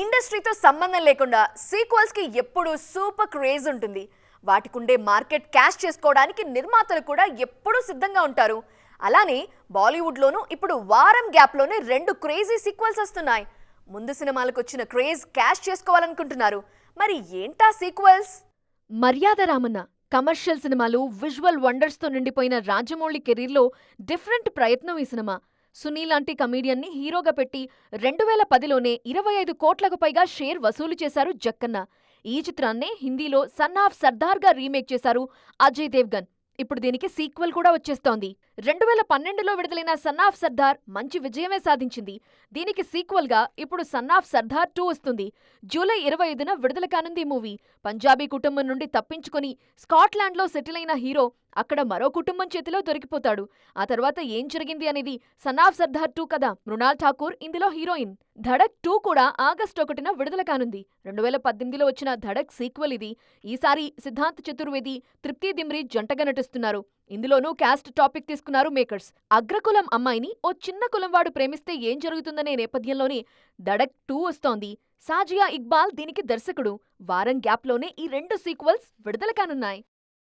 ఇండస్ట్రీతో సంబంధం లేకుండా సీక్వెల్స్కి ఎప్పుడు సూపర్ క్రేజ్ ఉంటుంది. వాటికుండే మార్కెట్ క్యాష్ చేసుకోవడానికి నిర్మాతలు కూడా ఎప్పుడూ సిద్ధంగా ఉంటారు. అలానే బాలీవుడ్లోనూ ఇప్పుడు వారం గ్యాప్లోనే రెండు క్రేజీ సీక్వెల్స్ వస్తున్నాయి. ముందు సినిమాలకు వచ్చిన క్రేజ్ క్యాష్ చేసుకోవాలనుకుంటున్నారు. మరి ఏంటా సీక్వెల్స్? మర్యాద రామన్న కమర్షియల్ సినిమాలు విజువల్ వండర్స్తో నిండిపోయిన రాజమౌళి కెరీర్లో డిఫరెంట్ ప్రయత్నం ఈ సినిమా. సునీల్ లాంటి కమీడియన్ని హీరోగా పెట్టి రెండు వేల పదిలోనే ఇరవై ఐదు కోట్లకు పైగా షేర్ వసూలు చేశారు జక్కన్న. ఈ చిత్రాన్నే హిందీలో సన్ ఆఫ్ సర్దార్గా రీమేక్ చేశారు అజయ్ దేవ్గన్. ఇప్పుడు దీనికి సీక్వెల్ కూడా వచ్చేస్తోంది. రెండు వేల పన్నెండులో విడుదలైన సన్ ఆఫ్ సర్దార్ మంచి విజయమే సాధించింది. దీనికి సీక్వెల్గా ఇప్పుడు సన్ ఆఫ్ సర్దార్ టూ వస్తుంది. జూలై ఇరవై ఐదున విడుదల కానుంది మూవీ. పంజాబీ కుటుంబం నుండి తప్పించుకుని స్కాట్లాండ్లో సెటిల్ అయిన హీరో అక్కడ మరో కుటుంబం చేతిలో దొరికిపోతాడు. ఆ తర్వాత ఏం జరిగింది అనేది సన్ ఆఫ్ సర్దార్ టూ కదా. మృణాల్ ఠాకూర్ ఇందులో హీరోయిన్. ధడక్ టూ కూడా ఆగస్టు ఒకటిన విడుదల కానుంది. రెండు వేల పద్దెనిమిదిలో వచ్చిన ధడక్ సీక్వెల్ ఇది. ఈసారి సిద్ధార్థ్ చతుర్వేది తృప్తి దిమ్రి జంటగా నటిస్తున్నారు. ఇందులోనూ క్యాస్ట్ టాపిక్ తీసుకున్నారు మేకర్స్. అగ్రకులం అమ్మాయిని ఓ చిన్న కులంవాడు ప్రేమిస్తే ఏం జరుగుతుందనే నేపథ్యంలోనే ధడక్ టూ వస్తోంది. సాజియా ఇక్బాల్ దీనికి దర్శకుడు. వారం గ్యాప్లోనే ఈ రెండు సీక్వెల్స్ విడుదల కానున్నాయి.